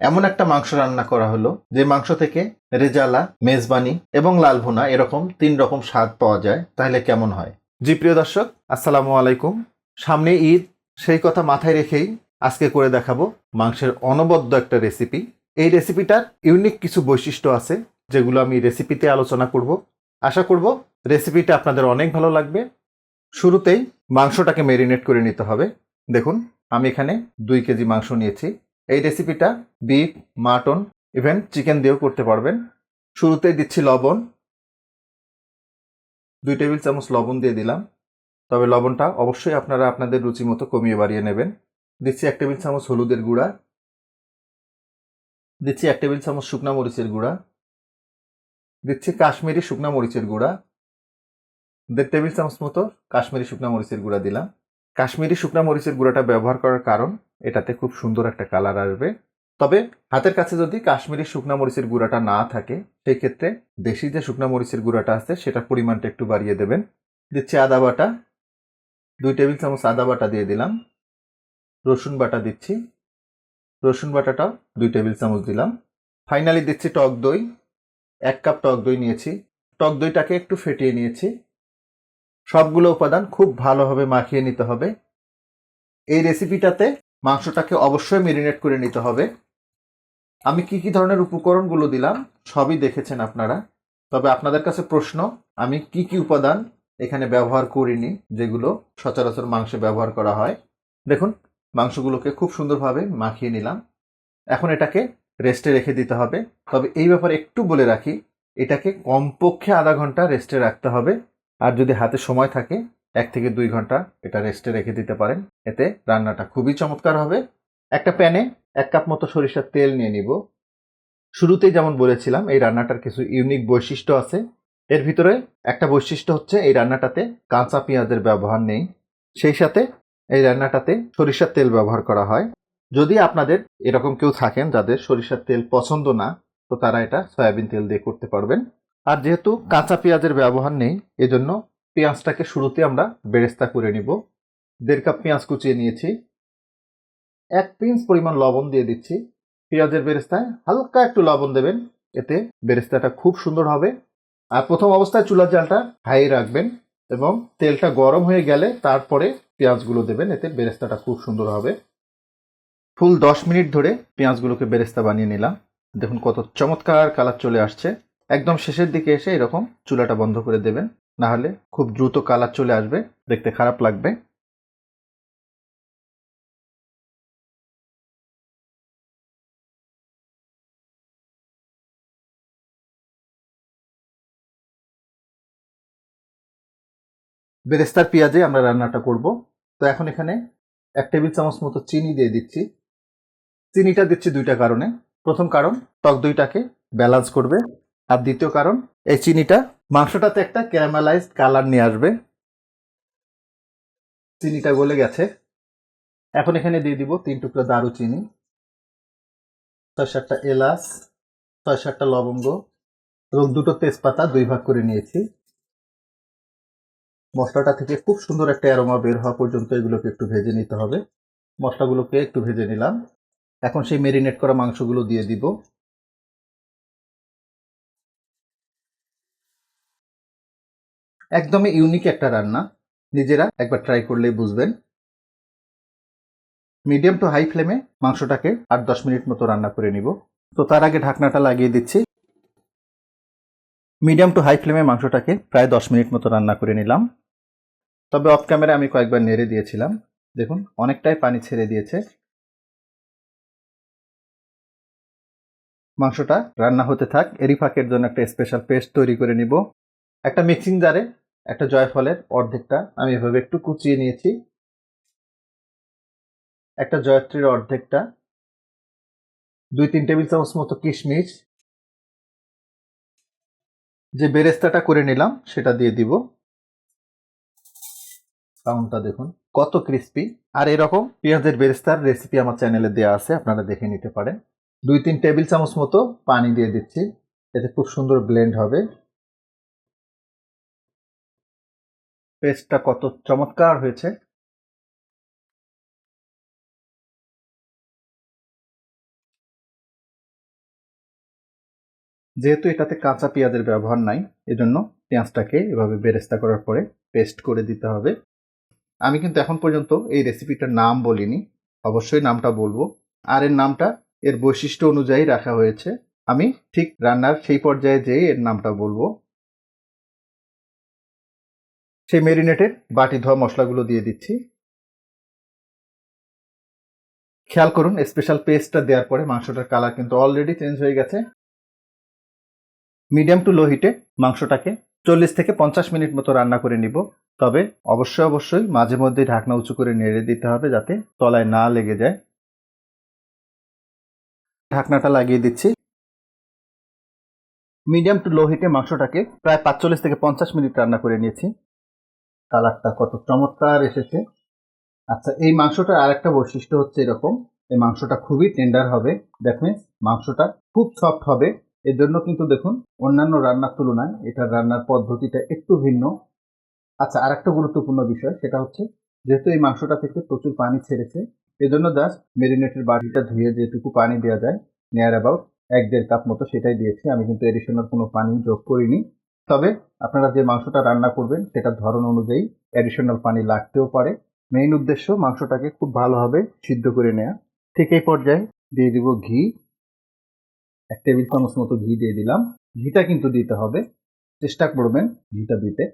এমন একটা মাংস রান্না করা হলো, যে মাংস থেকে রেজালা, মেজবানি এবং লাল ভুনা এরকম তিন রকম স্বাদ পাওয়া যায়, তাহলে কেমন হয়? জি, প্রিয় দর্শক, আসসালামু আলাইকুম। সামনে ঈদ, সেই কথা মাথায় রেখেই আজকে করে দেখাবো মাংসের অনবদ্য একটা রেসিপি এই রেসিপিটার ইউনিক কিছু বৈশিষ্ট্য আছে, যেগুলো আমি রেসিপিতে আলোচনা করব। আশা করব রেসিপিটা আপনাদের অনেক ভালো লাগবে। শুরুতেই মাংসটাকে মেরিনেট করে নিতে হবে। দেখুন, আমি এখানে দুই কেজি মাংস নিয়েছি। এই রেসিপিটা বিফ মাটন ইভেন চিকেন দিয়েও করতে পারবেন। শুরুতেই দিচ্ছি লবণ। দুই টেবিল চামচ লবণ দিয়ে দিলাম। তবে লবণটা অবশ্যই আপনারা আপনাদের রুচি মতো কমিয়ে বাড়িয়ে নেবেন। দিচ্ছি এক টেবিল চামচ হলুদের গুঁড়া। দিচ্ছি এক টেবিল চামচ শুকনা মরিচের গুঁড়া। দিচ্ছি কাশ্মীরি শুকনা মরিচের গুঁড়া। দেড় টেবিল চামচ মতো কাশ্মীরি শুকনা মরিচের গুঁড়া দিলাম। কাশ্মীরি শুকনা মরিচের গুঁড়াটা ব্যবহার করার কারণ এটাতে খুব সুন্দর একটা কালার আসবে। তবে হাতের কাছে যদি কাশ্মীরি শুকনা মরিচের গুঁড়াটা না থাকে সেই ক্ষেত্রে দেশি যে শুকনা মরিচের গুঁড়াটা আছে, সেটার পরিমাণটা একটু বাড়িয়ে দেবেন। দিচ্ছি আদা বাটা, দুই টেবিল চামচ আদা বাটা দিয়ে দিলাম। রসুন বাটা দিচ্ছি। রসুন বাটাটাও দুই টেবিল চামচ দিলাম। ফাইনালি দিচ্ছি টক দই। এক কাপ টক দই নিয়েছি। টক দইটাকে একটু ফেটিয়ে নিয়েছি। সবগুলো উপাদান খুব ভালোভাবে মাখিয়ে নিতে হবে। এই রেসিপিটাতে মাংসটাকে অবশ্যই মেরিনেট করে নিতে হবে। আমি কি কি ধরনের উপকরণগুলো দিলাম, সবই দেখেছেন আপনারা। তবে আপনাদের কাছে প্রশ্ন, আমি কি কি উপাদান এখানে ব্যবহার করিনি, যেগুলো সচরাচর মাংসে ব্যবহার করা হয়। দেখুন, মাংসগুলোকে খুব সুন্দরভাবে মাখিয়ে নিলাম। এখন এটাকে রেস্টে রেখে দিতে হবে। তবে এই ব্যাপারে একটু বলে রাখি, এটাকে কমপক্ষে আধা ঘণ্টা রেস্টে রাখতে হবে। আর যদি হাতে সময় থাকে এক থেকে দুই ঘণ্টা এটা রেস্টে রেখে দিতে পারেন। এতে রান্নাটা খুবই চমৎকার হবে। একটা প্যানে এক কাপ মতো সরিষার তেল নিয়ে নিব। শুরুতেই যেমন বলেছিলাম, এই রান্নাটার কিছু ইউনিক বৈশিষ্ট্য আছে। এর ভিতরে একটা বৈশিষ্ট্য হচ্ছে, এই রান্নাটাতে কাঁচা পেঁয়াজের ব্যবহার নেই। সেই সাথে এই রান্নাটাতে সরিষার তেল ব্যবহার করা হয়। যদি আপনাদের এরকম কেউ থাকেন যাদের সরিষার তেল পছন্দ না, তো তারা এটা সয়াবিন তেল দিয়ে করতে পারবেন। আর যেহেতু কাঁচা পেঁয়াজের ব্যবহার নেই, এজন্য পেঁয়াজটাকে শুরুতে আমরা বেরেস্তা করে নিব। দেড় কাপ পেঁয়াজ কুচিয়ে নিয়েছি। এক পিঞ্চ পরিমাণ লবণ দিয়ে দিচ্ছি। পেঁয়াজের বেরেস্তায় হালকা একটু লবণ দেবেন, এতে বেরেস্তাটা খুব সুন্দর হবে। আর প্রথম অবস্থায় চুলার জালটা হাই রাখবেন এবং তেলটা গরম হয়ে গেলে তারপরে পেঁয়াজগুলো দেবেন, এতে বেরেস্তাটা খুব সুন্দর হবে। ফুল দশ মিনিট ধরে পেঁয়াজগুলোকে বেরেস্তা বানিয়ে নিলাম। দেখুন কত চমৎকার কালার চলে আসছে। একদম শেষের দিকে এসে এরকম চুলাটা বন্ধ করে দেবেন। না হলে খুব দ্রুত কালার চলে আসবে, দেখতে খারাপ লাগবে। বেরেস্তার পেঁয়াজে আমরা রান্নাটা করব। তো এখন এখানে এক টেবিল চামচ মতো চিনি দিয়ে দিচ্ছি। চিনিটা দিচ্ছি দুইটা কারণে। প্রথম কারণ, টক দইটাকে ব্যালান্স করবে। আর দ্বিতীয় কারণ, এই চিনিটা মাংসটাতে একটা ক্যারামেলাইজড কালার নিয়ে আসবে। চিনিটা গলে গেছে। এখন এখানে দিয়ে দিব তিন টুকরো দারুচিনি, ছয় সাতটা এলাচ, ছয় সাতটা লবঙ্গ, এবং দুটো তেজপাতা দুই ভাগ করে নিয়েছি। মশলাটা থেকে খুব সুন্দর একটা অ্যারোমা বের হওয়া পর্যন্ত এগুলোকে একটু ভেজে নিতে হবে। মশলাগুলোকে একটু ভেজে নিলাম। এখন সেই মেরিনেট করা মাংসগুলো দিয়ে দিব। একদমই ইউনিক একটা রান্না। নিজেরা একবার ট্রাই করলেই বুঝবেন। মিডিয়াম টু হাই ফ্লেমে মাংসটাকে আট দশ মিনিট মতো রান্না করে নিব। তো তার আগে ঢাকনাটা লাগিয়ে দিচ্ছি। মিডিয়াম টু হাই ফ্লেমে মাংসটাকে প্রায় দশ মিনিট মতো রান্না করে নিলাম। তবে অফ ক্যামেরা আমি কয়েকবার নেড়ে দিয়েছিলাম। দেখুন, অনেকটাই পানি ছেড়ে দিয়েছে। মাংসটা রান্না হতে থাক, এরই ফাঁকের জন্য একটা স্পেশাল পেস্ট তৈরি করে নিব। একটা মিক্সিং জারে একটা জয়ফলের অর্ধেকটা আমি এভাবে একটু কুচিয়ে নিয়েছি। একটা জয়ত্রীর অর্ধেকটা। দুই তিন টেবিল চামচ মতো কিশমিশ। যে বেরেস্তাটা করে নিলাম, সেটা দিয়ে দিব। সাউন্ডটা দেখুন, কত ক্রিস্পি। আর এরকম পেঁয়াজের বেরেস্তার রেসিপি আমার চ্যানেলে দেওয়া আছে, আপনারা দেখে নিতে পারেন। দুই তিন টেবিল চামচ মতো পানি দিয়ে দিচ্ছি। এতে খুব সুন্দর ব্লেন্ড হবে। পেস্টটা কত চমৎকার হয়েছে। যেহেতু এটাতে কাঁচা পেঁয়াজের ব্যবহার নাই, এজন্য পেঁয়াজটাকে এভাবে বেরেস্তা করার পরে পেস্ট করে দিতে হবে। আমি কিন্তু এখন পর্যন্ত এই রেসিপিটার নাম বলিনি, অবশ্যই নামটা বলব। আর এর নামটা, এর বৈশিষ্ট্য অনুযায়ী রাখা হয়েছে। আমি ঠিক রান্নার সেই পর্যায়ে যেয়ে এর নামটা বলব। সেই মেরিনেটের বাটি ধোয়া মশলাগুলো দিয়ে দিচ্ছি। খেয়াল করুন স্পেশাল পেস্টটা দেওয়ার পরে মাংসটার কালার কিন্তু অলরেডি চেঞ্জ হয়ে গেছে। মিডিয়াম টু লো হিটে মাংসটাকে চল্লিশ থেকে পঞ্চাশ মিনিট মতো রান্না করে নিব। তবে অবশ্যই অবশ্যই মাঝে মধ্যে ঢাকনা উঁচু করে নেড়ে দিতে হবে যাতে তলায় না লেগে যায়। ঢাকনাটা লাগিয়ে দিচ্ছি। মিডিয়াম টু লো হিটে মাংসটাকে প্রায় পাঁচচল্লিশ থেকে পঞ্চাশ মিনিট রান্না করে নিয়েছি। কালারটা কত চমৎকার এসেছে। আচ্ছা এই মাংসটার আরেকটা বৈশিষ্ট্য হচ্ছে এরকম, এই মাংসটা খুবই টেন্ডার হবে। দ্যাট মিনস মাংসটা খুব সফট হবে। এর জন্য কিন্তু দেখুন, অন্যান্য রান্নার তুলনায় এটার রান্নার পদ্ধতিটা একটু ভিন্ন। আচ্ছা আরেকটা গুরুত্বপূর্ণ বিষয়, সেটা হচ্ছে যেহেতু এই মাংসটা থেকে প্রচুর পানি ছেড়েছে, এজন্য জাস্ট মেরিনেটের বাটিটা ধুয়ে যেটুকু পানি দেওয়া যায় নিয়ার অ্যাবাউট এক দেড় কাপ মতো সেটাই দিয়েছি। আমি কিন্তু এডিশনাল কোনো পানি যোগ করিনি। তবে আপনারা যে মাংসটা রান্না করবেন, সেটার ধরন অনুযায়ী অ্যাডিশনাল পানি লাগতেও পারে। মেইন উদ্দেশ্য মাংসটাকে খুব ভালোভাবে সিদ্ধ করে নেওয়া ঠিক এই পর্যায়ে দিয়ে দিব ঘি। এক টেবিল চামচ মতো ঘি দিয়ে দিলাম। ঘিটা কিন্তু দিতে হবে। চেষ্টা করবেন ঘিটা দিতে।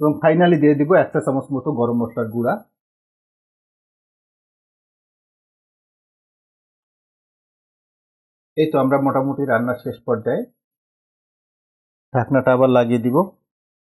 এবং ফাইনালি দিয়ে দিব এক চা চামচ মতো গরম মশলার গুঁড়া। এই তো আমরা মোটামুটি রান্নার শেষ পর্যায়ে। ঢাকনাটা আবার লাগিয়ে দিব।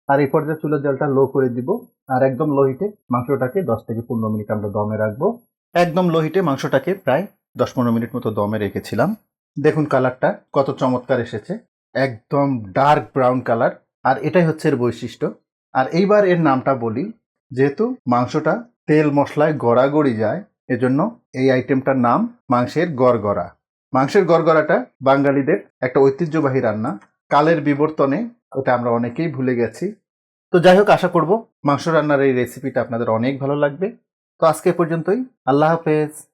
আর এই পর্যায়ে চুলের জলটা লো করে দিব। আর একদম লো হিটে মাংসটাকে দশ থেকে পনেরো মিনিট আমরা দমে রাখব। একদম লো হিটে মাংসটাকে প্রায় দশ পনেরো মিনিট মতো দমে রেখেছিলাম। দেখুন কালারটা কত চমৎকার এসেছে। একদম ডার্ক ব্রাউন কালার। আর এটাই হচ্ছে এর বৈশিষ্ট্য। আর এইবার এর নামটা বলি। যেহেতু মাংসটা তেল মশলায় গড়াগড়ি যায়, এজন্য এই আইটেমটার নাম মাংসের গড়গড়া। মাংসের গড়গড়াটা বাঙালিদের একটা ঐতিহ্যবাহী রান্না। কালের বিবর্তনে ওটা আমরা অনেকেই ভুলে গেছি। তো যাই হোক, আশা করব মাংস রান্নার এই রেসিপিটা আপনাদের অনেক ভালো লাগবে। তো আজকে পর্যন্তই। আল্লাহ হাফেজ।